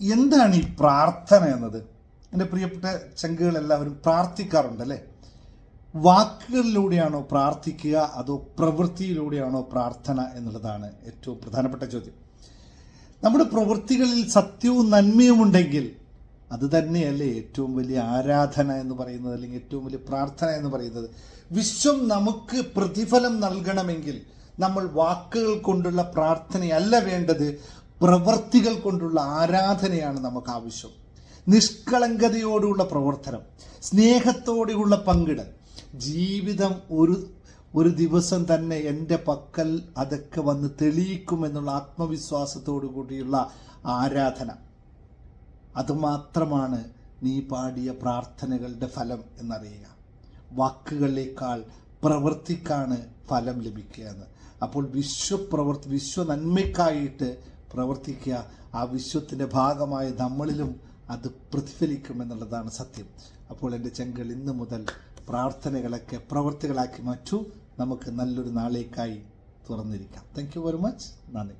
എന്താണ് ഈ പ്രാർത്ഥന എന്നത്? എന്റെ പ്രിയപ്പെട്ട ചങ്കുകൾ എല്ലാവരും പ്രാർത്ഥിക്കാറുണ്ട് അല്ലേ? വാക്കുകളിലൂടെയാണോ പ്രാർത്ഥിക്കുക? അതോ പ്രവൃത്തിയിലൂടെയാണോ പ്രാർത്ഥന എന്നുള്ളതാണ് ഏറ്റവും പ്രധാനപ്പെട്ട ചോദ്യം. നമ്മുടെ പ്രവൃത്തികളിൽ സത്യവും നന്മയും ഉണ്ടെങ്കിൽ അത് തന്നെയല്ലേ ഏറ്റവും വലിയ ആരാധന എന്ന് പറയുന്നത് അല്ലെങ്കിൽ ഏറ്റവും വലിയ പ്രാർത്ഥന എന്ന് പറയുന്നത്? വിശ്വം നമുക്ക് പ്രതിഫലം നൽകണമെങ്കിൽ നമ്മൾ വാക്കുകൾ കൊണ്ടുള്ള പ്രാർത്ഥനയല്ല വേണ്ടത്. പ്രവൃത്തികൾ കൊണ്ടുള്ള ആരാധനയാണ് നമുക്ക് ആവശ്യം നിഷ്കളങ്കതയോടുള്ള പ്രവർത്തനം സ്നേഹത്തോടെയുള്ള പങ്കിടൽ. ജീവിതം ഒരു ഒരു ദിവസം തന്നെ എന്റെ പക്കൽ അതൊക്കെ വന്ന് തെളിയിക്കുമെന്നുള്ള ആത്മവിശ്വാസത്തോടു കൂടിയുള്ള ആരാധന. അതുമാത്രമാണ് നീ പാടിയ പ്രാർത്ഥനകളുടെ ഫലം എന്നറിയുക. വാക്കുകളേക്കാൾ പ്രവൃത്തിക്കാണ് ഫലം ലഭിക്കുക എന്ന്. അപ്പോൾ വിശ്വപ്രവർത്തി വിശ്വ നന്മയ്ക്കായിട്ട് പ്രവർത്തിക്കുക. ആ വിശ്വത്തിന്റെ ഭാഗമായ നമ്മളിലും അത് പ്രതിഫലിക്കും എന്നുള്ളതാണ് സത്യം. അപ്പോൾ എന്റെ ചെങ്കൾ ഇന്ന് മുതൽ പ്രാർത്ഥനകളൊക്കെ പ്രവർത്തികളാക്കി മാറ്റൂ. നമുക്ക് നല്ലൊരു നാളേക്കായി തുറന്നിരിക്കാം. താങ്ക് യു വെരി മച്ച് നന്ദി.